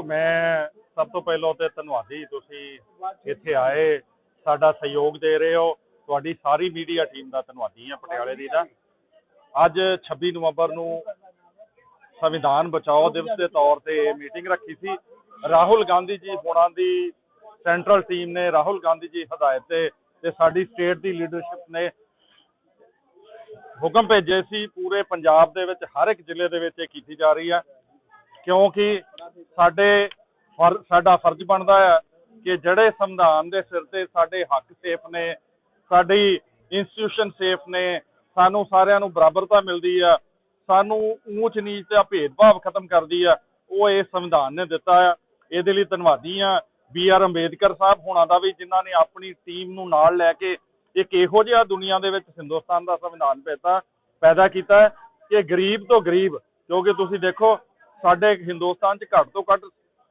ਦੇਖੋ ਮੈਂ ਸਭ ਤੋਂ ਪਹਿਲਾਂ ਤੇ ਧੰਨਵਾਦੀ ਤੁਸੀਂ ਇੱਥੇ ਆਏ, ਸਾਡਾ ਸਹਿਯੋਗ ਦੇ ਰਹੇ ਹੋ, ਤੁਹਾਡੀ ਸਾਰੀ ਮੀਡੀਆ ਟੀਮ ਦਾ ਧੰਨਵਾਦੀ ਹਾਂ, ਪਟਿਆਲੇ ਦੀ ਦਾ। ਅੱਜ 26 ਨਵੰਬਰ ਨੂੰ ਸੰਵਿਧਾਨ ਬਚਾਓ ਦਿਵਸ ਦੇ ਤੌਰ ਤੇ ਮੀਟਿੰਗ ਰੱਖੀ ਸੀ। ਰਾਹੁਲ ਗਾਂਧੀ ਜੀ ਹੋਣਾ ਦੀ ਸੈਂਟਰਲ ਟੀਮ ਨੇ ਰਾਹੁਲ ਗਾਂਧੀ ਜੀ ਹਦਾਇਤ ਤੇ ਤੇ ਸਾਡੀ ਸਟੇਟ ਦੀ ਲੀਡਰਸ਼ਿਪ ਨੇ ਹੁਕਮ ਭੇਜੇ ਸੀ। ਪੂਰੇ ਪੰਜਾਬ ਦੇ ਵਿੱਚ ਹਰ ਇੱਕ ਜ਼ਿਲ੍ਹੇ ਦੇ ਵਿੱਚ ਇਹ ਕੀਤੀ ਜਾ ਰਹੀ ਹੈ, ਕਿਉਂਕਿ ਸਾਡੇ ਫਰ- ਸਾਡਾ ਫਰਜ਼ ਬਣਦਾ ਹੈ ਕਿ ਜਿਹੜੇ ਸੰਵਿਧਾਨ ਦੇ ਸਿਰ ਤੇ ਸਾਡੇ ਹੱਕ ਸੇਫ ਨੇ, ਸਾਡੀ ਇੰਸਟੀਟਿਊਸ਼ਨ ਸੇਫ ਨੇ, ਸਾਨੂੰ ਸਾਰਿਆਂ ਨੂੰ ਬਰਾਬਰਤਾ ਮਿਲਦੀ ਆ, ਸਾਨੂੰ ਊਚ ਨੀਚ ਦਾ ਭੇਦਭਾਵ ਖਤਮ ਕਰਦੀ ਆ, ਉਹ ਇਹ ਸੰਵਿਧਾਨ ਨੇ ਦਿੱਤਾ ਆ। ਇਹਦੇ ਲਈ ਧੰਨਵਾਦੀ ਆ ਬੀ ਆਰ ਅੰਬੇਦਕਰ ਸਾਹਿਬ ਹੋਣਾ ਦਾ ਵੀ, ਜਿਨ੍ਹਾਂ ਨੇ ਆਪਣੀ ਟੀਮ ਨੂੰ ਨਾਲ ਲੈ ਕੇ ਇੱਕ ਇਹੋ ਜਿਹਾ ਦੁਨੀਆ ਦੇ ਵਿੱਚ ਹਿੰਦੁਸਤਾਨ ਦਾ ਸੰਵਿਧਾਨ ਪੈਦਾ ਪੈਦਾ ਕੀਤਾ ਹੈ ਕਿ ਗਰੀਬ ਤੋਂ ਗਰੀਬ ਕਿਉਂਕਿ ਤੁਸੀਂ ਦੇਖੋ ਸਾਡੇ ਹਿੰਦੁਸਤਾਨ 'ਚ ਘੱਟ ਤੋਂ ਘੱਟ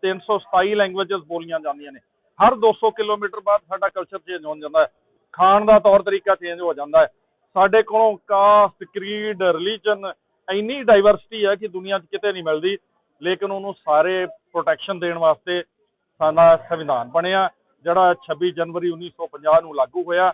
327 ਲੈਂਗੁਏਜਸ ਬੋਲੀਆਂ ਜਾਂਦੀਆਂ ਨੇ। ਹਰ 200 ਕਿਲੋਮੀਟਰ ਬਾਅਦ ਸਾਡਾ ਕਲਚਰ ਚੇਂਜ ਹੋ ਜਾਂਦਾ ਹੈ। ਖਾਣ ਦਾ ਤੌਰ ਤਰੀਕਾ ਚੇਂਜ ਹੋ ਜਾਂਦਾ ਹੈ। ਸਾਡੇ ਕੋਲੋਂ ਕਾਸਟ ਕ੍ਰੀਡ ਰਿਲੀਜਨ ਇੰਨੀ ਡਾਈਵਰਸਿਟੀ ਹੈ ਕਿ ਦੁਨੀਆ 'ਚ ਕਿਤੇ ਨਹੀਂ ਮਿਲਦੀ। ਲੇਕਿਨ ਉਹਨੂੰ ਸਾਰੇ ਪ੍ਰੋਟੈਕਸ਼ਨ ਦੇਣ ਵਾਸਤੇ ਸਾਡਾ ਸੰਵਿਧਾਨ ਬਣਿਆ। ਜਿਹੜਾ 26 ਜਨਵਰੀ 1950 ਨੂੰ ਲਾਗੂ ਹੋਇਆ,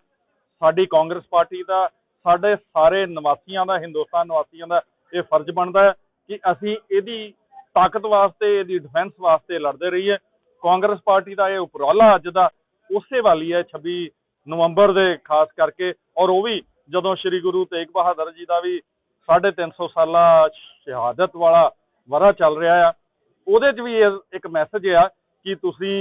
ਸਾਡੀ ਕਾਂਗਰਸ ਪਾਰਟੀ ਦਾ, ਸਾਡੇ ਸਾਰੇ ਨਿਵਾਸੀਆਂ ਦਾ, ਹਿੰਦੁਸਤਾਨ ਨਿਵਾਸੀਆਂ ਦਾ ਇਹ ਫਰਜ਼ ਬਣਦਾ ਹੈ ਕਿ ਅਸੀਂ ਇਹਦੀ ਤਾਕਤ ਵਾਸਤੇ, ਇਹਦੀ ਡਿਫੈਂਸ ਵਾਸਤੇ ਲੜਦੇ ਰਹੀ ਹੈ ਕਾਂਗਰਸ ਪਾਰਟੀ ਦਾ ਇਹ ਉਪਰਾਲਾ ਅੱਜ ਦਾ ਉਸੇ ਵਾਲੀ ਹੈ 26 ਨਵੰਬਰ ਦੇ ਖਾਸ ਕਰਕੇ। ਔਰ ਉਹ ਵੀ ਜਦੋਂ ਸ੍ਰੀ ਗੁਰੂ ਤੇਗ ਬਹਾਦਰ ਜੀ ਦਾ ਵੀ 350 ਸਾਲਾ ਸ਼ਹਾਦਤ ਵਾਲਾ ਵਰਾ ਚੱਲ ਰਿਹਾ ਆ, ਉਹਦੇ 'ਚ ਵੀ ਇਹ ਇੱਕ ਮੈਸੇਜ ਆ ਕਿ ਤੁਸੀਂ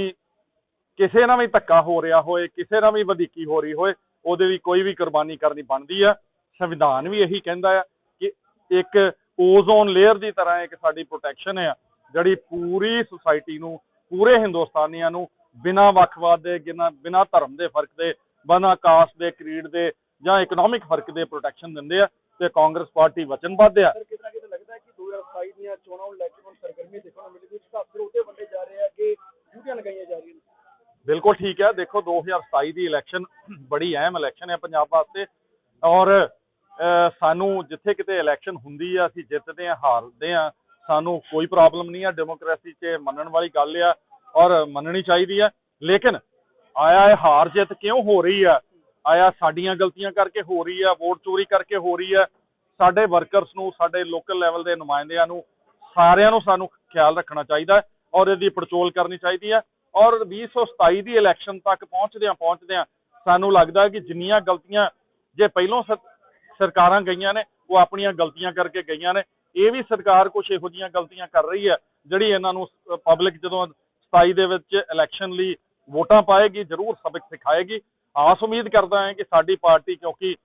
ਕਿਸੇ ਨਾਲ ਵੀ ਧੱਕਾ ਹੋ ਰਿਹਾ ਹੋਏ, ਕਿਸੇ ਨਾਲ ਵੀ ਵਧੀਕੀ ਹੋ ਰਹੀ ਹੋਏ, ਉਹਦੇ ਵੀ ਕੋਈ ਵੀ ਕੁਰਬਾਨੀ ਕਰਨੀ ਬਣਦੀ ਆ। ਸੰਵਿਧਾਨ ਵੀ ਇਹੀ ਕਹਿੰਦਾ ਆ ਕਿ ਇੱਕ ਓਜ਼ੋਨ ਲੇਅਰ ਦੀ ਤਰ੍ਹਾਂ ਇੱਕ ਸਾਡੀ ਪ੍ਰੋਟੈਕਸ਼ਨ ਆ ਜਿਹੜੀ ਪੂਰੀ ਸੁਸਾਇਟੀ ਨੂੰ ਪੂਰੇ ਹਿੰਦੁਸਤਾਨੀਆਂ ਨੂੰ ਬਿਨਾਂ ਵੱਖਵਾਦ ਦੇ ਬਿਨਾਂ ਬਿਨਾਂ ਧਰਮ ਦੇ ਫ਼ਰਕ ਦੇ ਬਿਨਾਂ ਕਾਸਟ ਦੇ ਕ੍ਰੀਡ ਦੇ ਜਾਂ ਇਕਨੋਮਿਕ ਫ਼ਰਕ ਦੇ ਪ੍ਰੋਟੈਕਸ਼ਨ ਦਿੰਦੇ ਆ ਤੇ ਕਾਂਗਰਸ ਪਾਰਟੀ ਵਚਨਬੱਧ ਆ। ਸਰ ਕਿਤੇ ਲੱਗਦਾ ਹੈ ਕਿ 2027 ਦੀਆਂ ਚੋਣਾਂ ਨੂੰ ਲੈ ਕੇ ਹੁਣ ਸਰਗਰਮੀ ਦੇਖਣ ਨੂੰ ਮਿਲੇਗੀ ਕੁਝ ਖਾਸ ਉਹਦੇ ਵੱਡੇ ਜਾ ਰਹੇ ਆ ਕਿ ਡਿਊਟੀਆਂ ਲਗਾਈਆਂ ਜਾ ਰਹੀਆਂ ਨੇ? ਬਿਲਕੁਲ ਠੀਕ ਹੈ। ਦੇਖੋ 2027 ਦੀ ਇਲੈਕਸ਼ਨ ਬੜੀ ਅਹਿਮ ਇਲੈਕਸ਼ਨ ਹੈ ਪੰਜਾਬ ਵਾਸਤੇ ਔਰ ਸਾਨੂੰ ਜਿੱਥੇ ਕਿਤੇ ਇਲੈਕਸ਼ਨ ਹੁੰਦੀ ਆ, ਅਸੀਂ ਜਿੱਤਦੇ ਆ ਹਾਰਦੇ ਆ ਸਾਨੂੰ ਕੋਈ ਪ੍ਰੋਬਲਮ ਨਹੀਂ ਆ ਡੈਮੋਕ੍ਰੇਸੀ 'ਚ ਮੰਨਣ ਵਾਲੀ ਗੱਲ ਆ ਔਰ ਮੰਨਣੀ ਚਾਹੀਦੀ ਆ। ਲੇਕਿਨ ਆਇਆ ਇਹ ਹਾਰ ਜਿੱਤ ਕਿਉਂ ਹੋ ਰਹੀ ਆ? ਆਇਆ ਸਾਡੀਆਂ ਗਲਤੀਆਂ ਕਰਕੇ ਹੋ ਰਹੀ ਆ, ਵੋਟ ਚੋਰੀ ਕਰਕੇ ਹੋ ਰਹੀ ਆ। ਸਾਡੇ ਵਰਕਰਸ ਨੂੰ, ਸਾਡੇ ਲੋਕਲ ਲੈਵਲ ਦੇ ਨੁਮਾਇੰਦਿਆਂ ਨੂੰ, ਸਾਰਿਆਂ ਨੂੰ ਸਾਨੂੰ ਖਿਆਲ ਰੱਖਣਾ ਚਾਹੀਦਾ ਔਰ ਇਹਦੀ ਪੜਚੋਲ ਕਰਨੀ ਚਾਹੀਦੀ ਹੈ ਔਰ 2027 ਦੀ ਇਲੈਕਸ਼ਨ ਤੱਕ ਪਹੁੰਚਦਿਆਂ ਪਹੁੰਚਦਿਆਂ ਸਾਨੂੰ ਲੱਗਦਾ ਕਿ ਜਿੰਨੀਆਂ ਗਲਤੀਆਂ, ਜੇ ਪਹਿਲੋਂ ਸ- ਸਰਕਾਰਾਂ ਗਈਆਂ ਨੇ, ਉਹ ਆਪਣੀਆਂ ਗਲਤੀਆਂ ਕਰਕੇ ਗਈਆਂ ਨੇ। ਇਹ ਵੀ ਸਰਕਾਰ ਕੁਝ ਇਹੋ ਜਿਹੀਆਂ ਗਲਤੀਆਂ ਕਰ ਰਹੀ ਹੈ, ਜਿਹੜੀ ਇਹਨਾਂ ਨੂੰ ਪਬਲਿਕ ਜਦੋਂ 27 ਦੇ ਵਿੱਚ ਇਲੈਕਸ਼ਨ ਲਈ ਵੋਟਾਂ ਪਾਏਗੀ, ਜ਼ਰੂਰ ਸਬਕ ਸਿਖਾਏਗੀ। ਆਸ ਉਮੀਦ ਕਰਦਾ ਹਾਂ ਕਿ ਸਾਡੀ ਪਾਰਟੀ, ਕਿਉਂਕਿ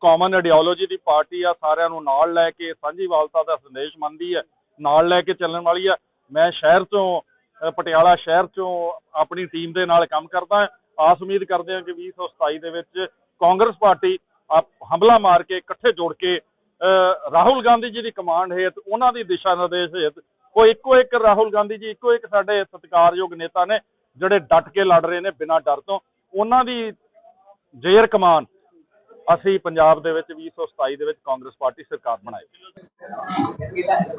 ਕਾਮਨ ਆਈਡੀਓਲੋਜੀ ਦੀ ਪਾਰਟੀ ਆ, ਸਾਰਿਆਂ ਨੂੰ ਨਾਲ ਲੈ ਕੇ ਸਾਂਝੀਵਾਲਤਾ ਦਾ ਸੰਦੇਸ਼ ਮੰਨਦੀ ਹੈ, ਨਾਲ ਲੈ ਕੇ ਚੱਲਣ ਵਾਲੀ ਆ ਮੈਂ ਸ਼ਹਿਰ ਤੋਂ ਪਟਿਆਲਾ ਸ਼ਹਿਰ ਤੋਂ ਆਪਣੀ ਟੀਮ ਦੇ ਨਾਲ ਕੰਮ ਕਰਦਾ ਹਾਂ। ਆਸ ਉਮੀਦ ਕਰਦੇ ਹਾਂ ਕਿ 2027 ਦੇ ਵਿੱਚ ਕਾਂਗਰਸ ਪਾਰਟੀ ਹਮਲਾ ਮਾਰ ਕੇ ਇਕੱਠੇ ਜੋੜ ਕੇ ਅ, ਰਾਹੁਲ ਗਾਂਧੀ ਜੀ ਦੀ ਕਮਾਂਡ ਹੇਠ ਉਹਨਾਂ ਦੀ ਦਿਸ਼ਾ ਨਿਰਦੇਸ਼ ਹੇਠ ਉਹ ਇੱਕੋ ਇੱਕ ਰਾਹੁਲ ਗਾਂਧੀ ਜੀ ਇੱਕੋ ਇੱਕ ਸਾਡੇ ਸਤਿਕਾਰਯੋਗ ਨੇਤਾ ਨੇ ਜਿਹੜੇ ਡਟ ਕੇ ਲੜ ਰਹੇ ਨੇ ਬਿਨਾਂ ਡਰ ਤੋਂ। ਉਹਨਾਂ ਦੀ ਜੇਰ ਕਮਾਨ ਅਸੀਂ ਪੰਜਾਬ ਦੇ ਵਿੱਚ 2027 ਦੇ ਵਿੱਚ ਕਾਂਗਰਸ ਪਾਰਟੀ ਸਰਕਾਰ ਬਣਾਏ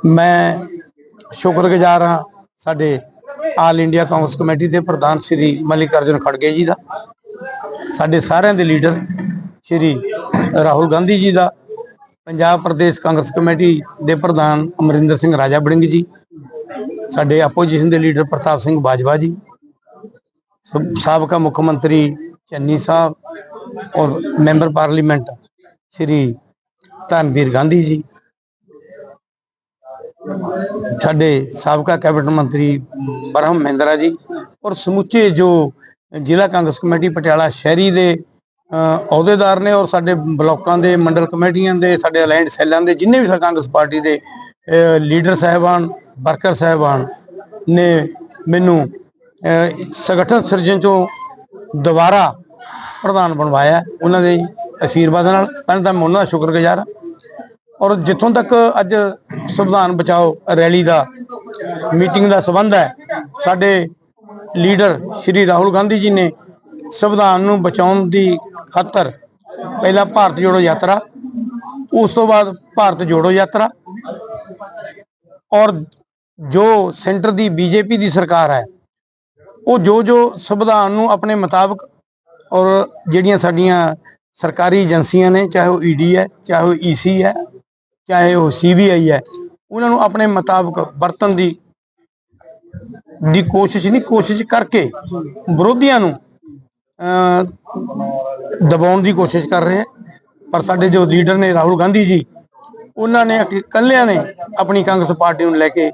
ਮੈਂ ਸ਼ੁਕਰਗੁਜ਼ਾਰ ਹਾਂ ਸਾਡੇ ਆਲ ਇੰਡੀਆ ਕਾਂਗਰਸ ਕਮੇਟੀ ਦੇ ਪ੍ਰਧਾਨ ਸ਼੍ਰੀ ਮਲਿਕ ਅਰਜੁਨ ਖੜਗੇ ਜੀ ਦਾ। ਸਾਡੇ ਸਾਰਿਆਂ ਦੇ ਲੀਡਰ ਸ਼੍ਰੀ ਰਾਹੁਲ ਗਾਂਧੀ ਜੀ ਦਾ, ਪੰਜਾਬ ਪ੍ਰਦੇਸ਼ ਕਾਂਗਰਸ ਕਮੇਟੀ ਦੇ ਪ੍ਰਧਾਨ ਅਮਰਿੰਦਰ ਸਿੰਘ ਰਾਜਾ ਬੜਿੰਗ ਜੀ, ਸਾਡੇ ਆਪੋਜੀਸ਼ਨ ਦੇ ਲੀਡਰ ਪ੍ਰਤਾਪ ਸਿੰਘ ਬਾਜਵਾ ਜੀ ਸਾਬਕਾ ਮੁੱਖ ਮੰਤਰੀ ਚੰਨੀ ਸਾਹਿਬ ਔਰ ਮੈਂਬਰ ਪਾਰਲੀਮੈਂਟ ਸ਼੍ਰੀ ਧਰਮਵੀਰ ਗਾਂਧੀ ਜੀ, ਸਾਡੇ ਸਾਬਕਾ ਕੈਬਨਿਟ ਮੰਤਰੀ ਬਰਹਮ ਮਹਿੰਦਰਾ ਜੀ ਔਰ ਸਮੁੱਚੇ ਜੋ ਜ਼ਿਲ੍ਹਾ ਕਾਂਗਰਸ ਕਮੇਟੀ ਪਟਿਆਲਾ ਸ਼ਹਿਰੀ ਦੇ ਅਹੁਦੇਦਾਰ ਨੇ ਔਰ ਸਾਡੇ ਬਲਾਕਾਂ ਦੇ ਮੰਡਲ ਕਮੇਟੀਆਂ ਦੇ ਸਾਡੇ ਅਲਾਈਨਡ ਸੈੱਲਾਂ ਦੇ ਜਿੰਨੇ ਵੀ ਸਾ ਕਾਂਗਰਸ ਪਾਰਟੀ ਦੇ ਅ, ਲੀਡਰ ਸਾਹਿਬਾਨ ਵਰਕਰ ਸਾਹਿਬਾਨ ਨੇ ਮੈਨੂੰ ਸੰਗਠਨ ਸਿਰਜਣ ਚੋਂ ਦੁਬਾਰਾ ਪ੍ਰਧਾਨ ਬਣਵਾਇਆ ਉਹਨਾਂ ਦੇ ਅਸ਼ੀਰਵਾਦ ਨਾਲ ਪਹਿਲਾਂ ਤਾਂ ਮੈਂ ਉਹਨਾਂ ਦਾ ਸ਼ੁਕਰਗੁਜ਼ਾਰ ਹਾਂ। ਔਰ ਜਿੱਥੋਂ ਤੱਕ ਅੱਜ ਸੰਵਿਧਾਨ ਬਚਾਓ ਰੈਲੀ ਦਾ ਮੀਟਿੰਗ ਦਾ ਸਬੰਧ ਹੈ ਸਾਡੇ ਲੀਡਰ ਸ਼੍ਰੀ ਰਾਹੁਲ ਗਾਂਧੀ ਜੀ ਨੇ ਸੰਵਿਧਾਨ ਨੂੰ ਬਚਾਉਣ ਦੀ ਖਾਤਰ। ਪਹਿਲਾਂ ਭਾਰਤ ਜੋੜੋ ਯਾਤਰਾ, ਉਸ ਤੋਂ ਬਾਅਦ ਭਾਰਤ ਜੋੜੋ ਯਾਤਰਾ। ਔਰ ਜੋ ਸੈਂਟਰ ਦੀ ਬੀਜੇਪੀ ਦੀ ਸਰਕਾਰ ਹੈ, ਉਹ ਜੋ ਜੋ ਸੰਵਿਧਾਨ ਨੂੰ ਆਪਣੇ ਮੁਤਾਬਕ ਔਰ ਜਿਹੜੀਆਂ ਸਾਡੀਆਂ ਸਰਕਾਰੀ ਏਜੰਸੀਆਂ ਨੇ, ਚਾਹੇ ਉਹ ਈਡੀ ਹੈ, ਚਾਹੇ ਉਹ ਈਸੀ ਹੈ, ਚਾਹੇ ਉਹ ਸੀਬੀਆਈ ਹੈ, ਉਹਨਾਂ ਨੂੰ ਆਪਣੇ ਮੁਤਾਬਕ ਵਰਤਨ ਦੀ ਦੀ ਕੋਸ਼ਿਸ਼ ਨਹੀਂ, ਕੋਸ਼ਿਸ਼ ਕਰਕੇ ਵਿਰੋਧੀਆਂ ਨੂੰ ਦਬਾਉਣ ਦੀ ਕੋਸ਼ਿਸ਼ ਕਰ ਰਹੇ ਹੈ। ਪਰ ਸਾਡੇ ਜੋ ਲੀਡਰ ਨੇ ਰਾਹੁਲ ਗਾਂਧੀ ਜੀ ਉਹਨਾਂ ਨੇ ਇਕੱਲਿਆਂ ਨੇ ਆਪਣੀ ਕਾਂਗਰਸ ਪਾਰਟੀ ਨੂੰ ਲੈ ਕੇ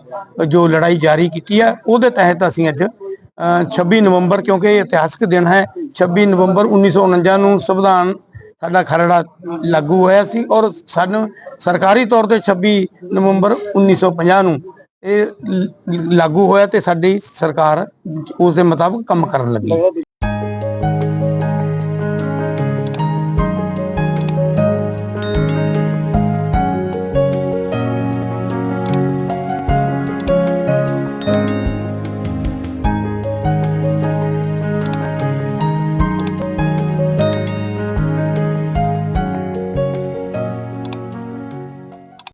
ਜੋ ਲੜਾਈ ਜਾਰੀ ਕੀਤੀ ਹੈ ਉਹਦੇ ਤਹਿਤ ਅਸੀਂ ਅੱਜ ਅਹ, 26 ਨਵੰਬਰ ਕਿਉਂਕਿ ਇਹ ਇਤਿਹਾਸਕ ਦਿਨ ਹੈ 26 ਨਵੰਬਰ 1949 ਨੂੰ ਸੰਵਿਧਾਨ ਸਾਡਾ ਖਰੜਾ ਲਾਗੂ ਹੋਇਆ ਸੀ ਔਰ ਸਾਨੂੰ ਸਰਕਾਰੀ ਤੌਰ ਤੇ 26 ਨਵੰਬਰ 1950 ਨੂੰ ਇਹ ਲਾਗੂ ਹੋਇਆ ਤੇ ਸਾਡੀ ਸਰਕਾਰ ਉਸ ਦੇ ਮੁਤਾਬਕ ਕੰਮ ਕਰਨ ਲੱਗੀ।